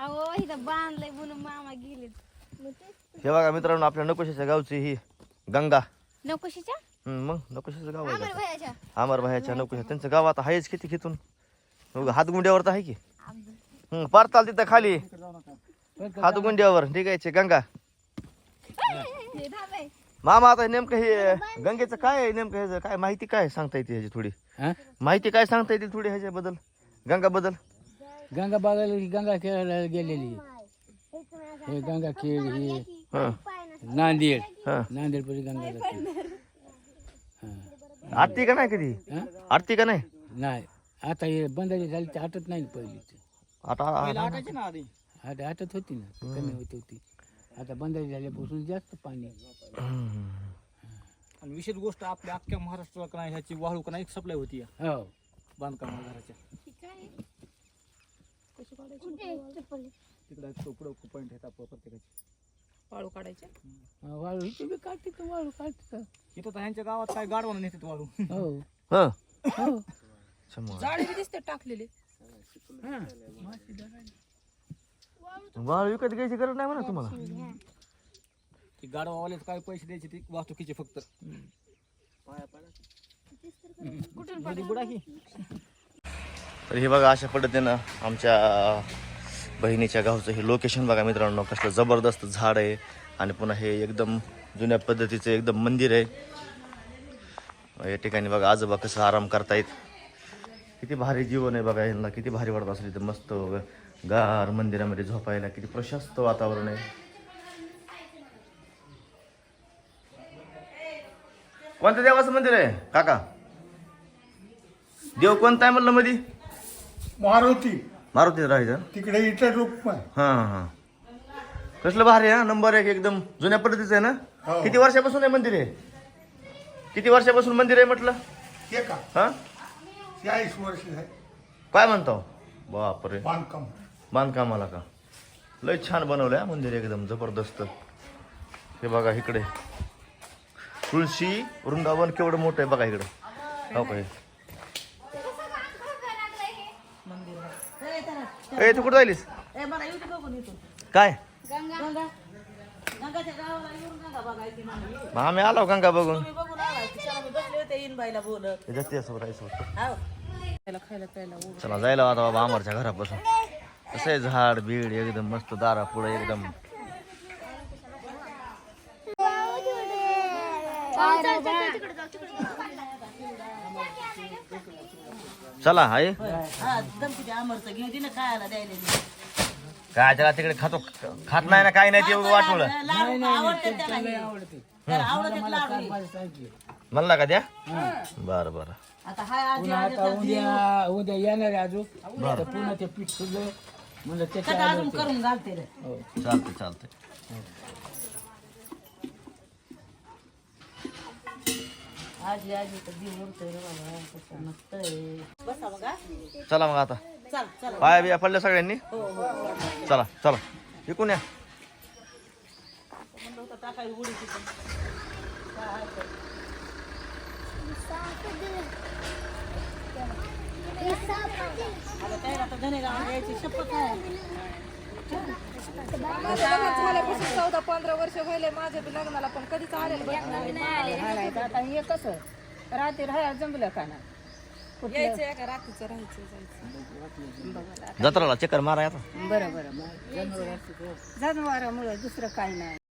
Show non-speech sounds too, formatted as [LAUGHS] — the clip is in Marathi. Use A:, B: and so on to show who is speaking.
A: अहो इथं बांधलंय म्हणून मामा गेले.
B: हे बघा मित्रांनो आपल्या नकोशाच्या गावची ही गंगा.
A: नकोशीच्या?
B: हम्म, मग नकोशाचं गाव आहे का?
A: भयाच्या.
B: नकोशा. त्यांचं गाव आता आहेच किती खितून. हातगुंड्यावर तर आहे की? हम्म, पारताल तिथं खाली. हातगुंड्यावर ठीक आहे गंगा.
A: हे थांबे.
B: मामा आता नेमकं हे गंगेचं काय आहे? नेमकं ह्याचं काय माहिती काय सांगता येते ह्याची थोडी? माहिती काय सांगता येते थोडी ह्याच्याबद्दल? गंगा बद्दल?
C: गंगा बागाला ही गंगा खेळायला गेलेली. हे गंगा खेळ ही
B: हा.
C: नांदेड.
B: हा.
C: नांदेड परी गंगा
B: आरती का नाही कधी?
C: हा?
B: आरती का नाही?
C: नाही. आता हे बंदारी झाली ते आटत नाही ना पहिली
B: आता
C: आता आटत होती ना कमी होती होती. आता बंदारी झाल्यापासून जास्त पाणी.
B: हम्म.
D: आणि विशेष गोष्ट आपल्या अख्ख्या महाराष्ट्राला का नाही ह्याची वाळू का नाही सप्लाय होती
C: हो.
D: बांधकाम घराच्या तिकडे पुढं पॉईंट आहेत आपल्या प्रत्येकाची.
E: वाळू काढायचे?
C: वाळू. इथे बी काढते तर वाळू काढते
D: इथं तर ह्यांच्या गावात काय गाडवानं नेतात वाळू.
C: हो. [LAUGHS]
B: हं.
C: हो.
E: जाळे बी दिसते टाकलेले.
C: हा.
B: वाळ विकत घ्यायची गरज नाही म्हणा तुम्हाला.
D: ती गाडवावालेच काय पैसे द्यायचे ते वाहतुकीचे फक्त. मध्ये बुडा की?
B: तर हे बघा अशा पद्धतीनं आमच्या बहिणीच्या गावचं हे लोकेशन बघा मित्रांनो कसलं जबरदस्त झाड आहे. आणि पुन्हा हे एकदम जुन्या पद्धतीचं एकदम मंदिर आहे. या ठिकाणी बघा आजोबा कसं आराम करतायत. किती भारी जीवन आहे बघा यांना किती भारी वाटत असेल इथं मस्त गार मंदिरामध्ये झोपायला किती प्रशस्त वातावरण आहे. कोणत्या देवाचं मंदिर आहे? काका? देव कोणता आहे म्हणलं मधी?
F: मारुती.
B: मारुती राहायचं
F: तिकडे इतर रूप आहे
B: हां हां. कसलं भारी आहे हा? नंबर एक एकदम जुन्या पद्धतीचं आहे ना?
F: हो.
B: किती वर्षापासून आहे मंदिर आहे किती वर्षापासून मंदिर आहे म्हटलं?
F: हे का?
B: हा?
F: चाळीस वर्ष आहे
B: काय म्हणतो? बापरे.
F: बांधकाम.
B: बांधकामाला का? लय छान बनवलंय हा मंदिर एकदम जबरदस्त. हे बघा इकडे. तुळशी वृंदावन केवढं मोठं आहे बघा इकडे. हो काय ए तू कुठं जायलीस
E: ए मला येऊ दे बघून येतो
B: काय?
E: गंगा. गंगाच्या गावाला येऊन गंगा बघायची म्हणून
B: मग आम्ही आलो गंगा बघून
E: तुम्ही बघून. आला तिच्याला मी बसले होते इन बाईला बोलत
B: त्याच्यात ते सोबत आहे सोबत
E: हाव. खायला खायला प्यायला ऊन.
B: चला जायला आता बाबा अमरच्या घरापासून. कसं झाड बीड एकदम मस्त दारा पुढे एकदम. चला हाय काय त्याला तिकडे खातो खात नाही ना काही नाही ते वाटवलं म्हणला का द्या बरं बरं
C: पुन्हा आता उद्या उद्या येणार आहे अजून पुन्हा ते पीठ सुद्धा म्हणजे त्याच्या
B: चालते चालते
E: आजी आजी तर जीव उरतोय रे बाबा कसं नसतंय. बसा बघा
B: चला मग आता.
E: चल चल.
B: पाया बिया पडल्या सगळ्यांनी? चला चला. इकून या.
E: म्हणलं होतं टाकायला उडी तिथं काय. आता यायची शपथ आहे.
G: झाल्यापासून चौदा पंधरा वर्ष व्हायले माझ्या बी लग्नाला पण कधीच आलेलं बघ
H: आता हे कसं रात्री राहायला जमलं का नाही
G: यायचं एका रात्रीचं राहायचं जायचं
B: जत्राला चक्कर मारा आता
H: बरं बरं मग दुसरं काही नाही.